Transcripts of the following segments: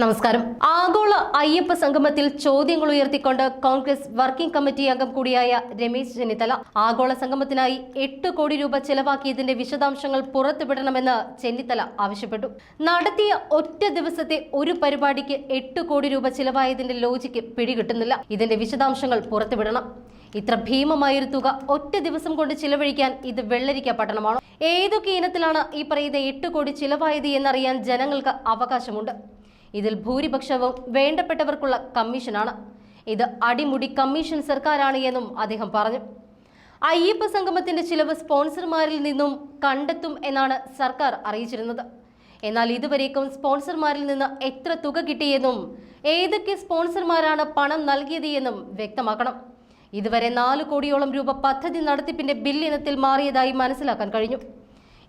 നമസ്കാരം. ആഗോള അയ്യപ്പ സംഗമത്തിൽ ചോദ്യങ്ങൾ ഉയർത്തിക്കൊണ്ട് കോൺഗ്രസ് വർക്കിംഗ് കമ്മിറ്റി അംഗം കൂടിയായ രമേശ് ചെന്നിത്തല ആഗോള സംഗമത്തിനായി എട്ട് കോടി രൂപ ചെലവാക്കിയതിന്റെ വിശദാംശങ്ങൾ പുറത്തുവിടണമെന്ന് ചെന്നിത്തല ആവശ്യപ്പെട്ടു. നടത്തിയ ഒറ്റ ദിവസത്തെ ഒരു പരിപാടിക്ക് എട്ട് കോടി രൂപ ചിലവായതിന്റെ ലോജിക്ക് പിടികിട്ടുന്നില്ല. ഇതിന്റെ വിശദാംശങ്ങൾ പുറത്തുവിടണം. ഇത്ര ഭീമമായൊരു തുക ഒറ്റ ദിവസം കൊണ്ട് ചിലവഴിക്കാൻ ഇത് വെള്ളരിക്ക പട്ടണമാണോ? ഏതൊക്കെ ഇനത്തിലാണ് ഈ പറയുന്ന എട്ട് കോടി ചിലവായത് എന്നറിയാൻ ജനങ്ങൾക്ക് അവകാശമുണ്ട്. ഇതിൽ ഭൂരിപക്ഷവും വേണ്ടപ്പെട്ടവർക്കുള്ള കമ്മീഷനാണ്. ഇത് അടിമുടി കമ്മീഷൻ സർക്കാരാണ് എന്നും അദ്ദേഹം പറഞ്ഞു. അയ്യപ്പ സംഗമത്തിന്റെ ചിലവ് സ്പോൺസർമാരിൽ നിന്നും കണ്ടെത്തും എന്നാണ് സർക്കാർ അറിയിച്ചിരുന്നത്. എന്നാൽ ഇതുവരേക്കും സ്പോൺസർമാരിൽ നിന്ന് എത്ര തുക കിട്ടിയെന്നും ഏതൊക്കെ സ്പോൺസർമാരാണ് പണം നൽകിയത് എന്നും വ്യക്തമാക്കണം. ഇതുവരെ നാല് കോടിയോളം രൂപ പദ്ധതി നടത്തിപ്പിന്റെ ബില്ലിനത്തിൽ മാറിയതായി മനസ്സിലാക്കാൻ കഴിഞ്ഞു.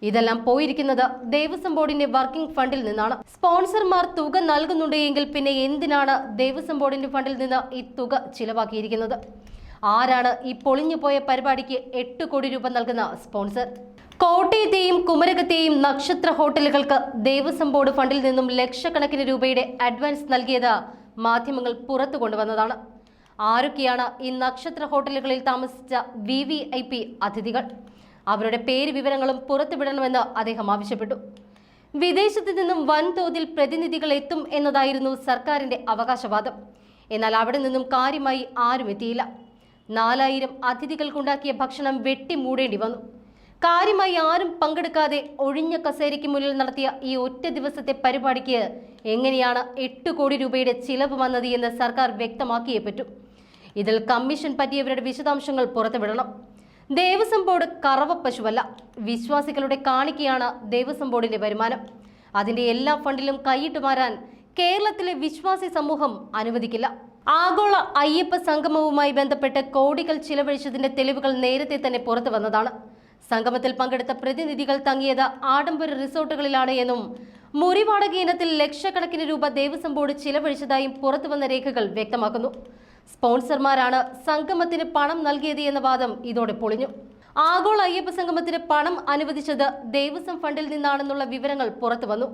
ഇതെല്ലാം പോയിരിക്കുന്നത് ദേവസ്വം ബോർഡിന്റെ വർക്കിംഗ് ഫണ്ടിൽ നിന്നാണ്. സ്പോൺസർമാർ തുക നൽകുന്നുണ്ടെങ്കിൽ പിന്നെ എന്തിനാണ് ദേവസ്വം ബോർഡിന്റെ ഫണ്ടിൽ നിന്ന് ഈ തുക ചിലവാക്കിയിരിക്കുന്നത്? ആരാണ് ഈ പൊളിഞ്ഞുപോയ പരിപാടിക്ക് എട്ട് കോടി രൂപ നൽകുന്ന സ്പോൺസർ? കോട്ടയത്തെയും കുമരകത്തെയും നക്ഷത്ര ഹോട്ടലുകൾക്ക് ദേവസ്വം ബോർഡ് ഫണ്ടിൽ നിന്നും ലക്ഷക്കണക്കിന് രൂപയുടെ അഡ്വാൻസ് നൽകിയത് മാധ്യമങ്ങൾ പുറത്തു കൊണ്ടുവന്നതാണ്. ആരൊക്കെയാണ് ഈ നക്ഷത്ര ഹോട്ടലുകളിൽ താമസിച്ച വി വി ഐ പി അതിഥികൾ? അവരുടെ പേര് വിവരങ്ങളും പുറത്തുവിടണമെന്ന് അദ്ദേഹം ആവശ്യപ്പെട്ടു. വിദേശത്ത് നിന്നും വൻതോതിൽ പ്രതിനിധികൾ എത്തും എന്നതായിരുന്നു സർക്കാരിന്റെ അവകാശവാദം. എന്നാൽ അവിടെ നിന്നും കാര്യമായി ആരും എത്തിയില്ല. നാലായിരം അതിഥികൾക്കുണ്ടാക്കിയ ഭക്ഷണം വെട്ടിമൂടേണ്ടി വന്നു. കാര്യമായി ആരും പങ്കെടുക്കാതെ ഒഴിഞ്ഞ കസേരയ്ക്ക് മുന്നിൽ നടത്തിയ ഈ ഒറ്റ ദിവസത്തെ പരിപാടിക്ക് എങ്ങനെയാണ് എട്ട് കോടി രൂപയുടെ ചിലവ് വന്നത് എന്ന് സർക്കാർ വ്യക്തമാക്കിയേ പറ്റൂ. ഇതിൽ കമ്മീഷൻ പറ്റിയവരുടെ വിശദാംശങ്ങൾ പുറത്തുവിടണം. ദേവസ്വം ബോർഡ് കറവ പശുവല്ല. വിശ്വാസികളുടെ കാണിക്കയാണ് ദേവസ്വം ബോർഡിന്റെ വരുമാനം. അതിന്റെ എല്ലാ ഫണ്ടിലും കൈയിട്ട് മാറാൻ കേരളത്തിലെ വിശ്വാസി സമൂഹം അനുവദിക്കില്ല. ആഗോള അയ്യപ്പ സംഗമവുമായി ബന്ധപ്പെട്ട് കോടികൾ ചിലവഴിച്ചതിന്റെ തെളിവുകൾ നേരത്തെ തന്നെ പുറത്തു വന്നതാണ്. സംഗമത്തിൽ പങ്കെടുത്ത പ്രതിനിധികൾ തങ്ങിയത് ആഡംബര റിസോർട്ടുകളിലാണ് എന്നും മുറിവാടക ഇനത്തിൽ ലക്ഷക്കണക്കിന് രൂപ ദേവസ്വം ബോർഡ് ചിലവഴിച്ചതായും പുറത്തുവന്ന രേഖകൾ വ്യക്തമാക്കുന്നു. സ്പോൺസർമാരാണ് സംഗമത്തിന് പണം നൽകിയത് എന്ന വാദം ഇതോടെ പൊളിഞ്ഞു. ആഗോള അയ്യപ്പ സംഗമത്തിന് പണം അനുവദിച്ചത് ദേവസ്വം ഫണ്ടിൽ നിന്നാണെന്നുള്ള വിവരങ്ങൾ പുറത്തു വന്നു.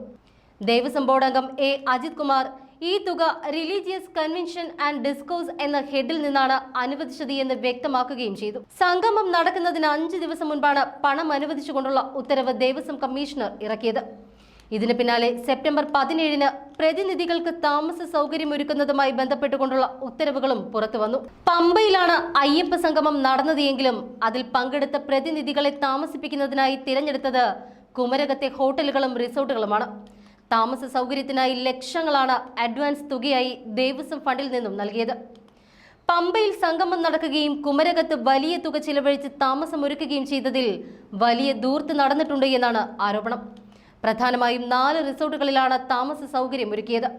ദേവസ്വം ബോർഡ് അംഗം എ അജിത് കുമാർ ഈ തുക റിലീജിയസ് കൺവെൻഷൻ ആൻഡ് ഡിസ്കോസ് എന്ന ഹെഡിൽ നിന്നാണ് അനുവദിച്ചത് എന്ന് വ്യക്തമാക്കുകയും ചെയ്തു. സംഗമം നടക്കുന്നതിന് അഞ്ച് ദിവസം മുൻപാണ് പണം അനുവദിച്ചുകൊണ്ടുള്ള ഉത്തരവ് ദേവസ്വം കമ്മീഷണർ ഇറക്കിയത്. ഇതിന് പിന്നാലെ സെപ്റ്റംബർ പതിനേഴിന് പ്രതിനിധികൾക്ക് താമസ സൗകര്യമൊരുക്കുന്നതുമായി ബന്ധപ്പെട്ടുകൊണ്ടുള്ള ഉത്തരവുകളും പുറത്തു വന്നു. പമ്പയിലാണ് അയ്യപ്പ സംഗമം നടന്നത് എങ്കിലും അതിൽ പങ്കെടുത്ത പ്രതിനിധികളെ താമസിപ്പിക്കുന്നതിനായി തിരഞ്ഞെടുത്തത് കുമരകത്തെ ഹോട്ടലുകളും റിസോർട്ടുകളുമാണ്. താമസ സൗകര്യത്തിനായി ലക്ഷങ്ങളാണ് അഡ്വാൻസ് തുകയായി ദേവസ്വം ഫണ്ടിൽ നിന്നും നൽകിയത്. പമ്പയിൽ സംഗമം നടക്കുകയും കുമരകത്ത് വലിയ തുക ചിലവഴിച്ച് താമസമൊരുക്കുകയും ചെയ്തതിൽ വലിയ ദൂർത്ത് നടന്നിട്ടുണ്ട് എന്നാണ് ആരോപണം. പ്രധാനമായും നാല് റിസോർട്ടുകളിലാണ് താമസ സൗകര്യം ഒരുക്കിയത്.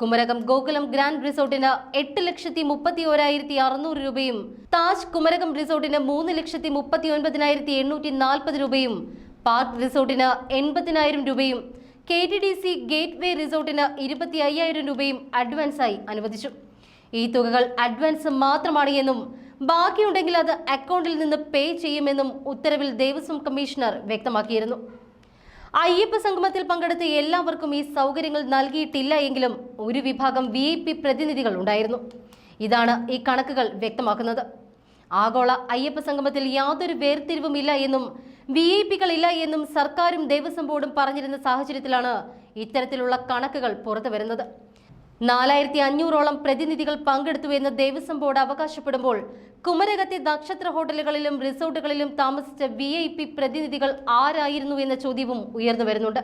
കുമരകം ഗോകുലം ഗ്രാൻഡ് റിസോർട്ടിന് എട്ട് ലക്ഷത്തി മുപ്പത്തി ഓരായിരത്തി അറുന്നൂറ് രൂപയും താജ് കുമരകം റിസോർട്ടിന് മൂന്ന് ലക്ഷത്തി മുപ്പത്തി ഒൻപതിനായിരത്തി എണ്ണൂറ്റി നാൽപ്പത് രൂപയും പാർക്ക് റിസോർട്ടിന് എൺപതിനായിരം രൂപയും K T D C gateway റിസോർട്ടിന് ഇരുപത്തി അയ്യായിരം രൂപയും അഡ്വാൻസായി അനുവദിച്ചു. ഈ തുകകൾ അഡ്വാൻസ് മാത്രമാണ് എന്നും ബാക്കിയുണ്ടെങ്കിൽ അത് അക്കൗണ്ടിൽ നിന്ന് പേ ചെയ്യുമെന്നും ഉത്തരവിൽ ദേവസ്വം കമ്മീഷണർ വ്യക്തമാക്കിയിരുന്നു. അയ്യപ്പ സംഗമത്തിൽ പങ്കെടുത്ത എല്ലാവർക്കും ഈ സൗകര്യങ്ങൾ നൽകിയിട്ടില്ല എങ്കിലും ഒരു വിഭാഗം വി ഐ പി പ്രതിനിധികൾ ഉണ്ടായിരുന്നു. ഇതാണ് ഈ കണക്കുകൾ വ്യക്തമാക്കുന്നത്. ആഗോള അയ്യപ്പ സംഗമത്തിൽ യാതൊരു വേർതിരിവും ഇല്ല എന്നും വി ഐ പികൾ ഇല്ല എന്നും സർക്കാരും ദേവസ്വം ബോർഡും പറഞ്ഞിരുന്ന സാഹചര്യത്തിലാണ് ഇത്തരത്തിലുള്ള കണക്കുകൾ പുറത്തു വരുന്നത് നാലായിരത്തി അഞ്ഞൂറോളം പ്രതിനിധികൾ പങ്കെടുത്തു എന്ന് ദേവസ്വം ബോർഡ് അവകാശപ്പെടുമ്പോൾ കുമരകത്തെ നക്ഷത്ര ഹോട്ടലുകളിലും റിസോർട്ടുകളിലും താമസിച്ച വി പ്രതിനിധികൾ ആരായിരുന്നു എന്ന ചോദ്യവും ഉയർന്നു വരുന്നുണ്ട്.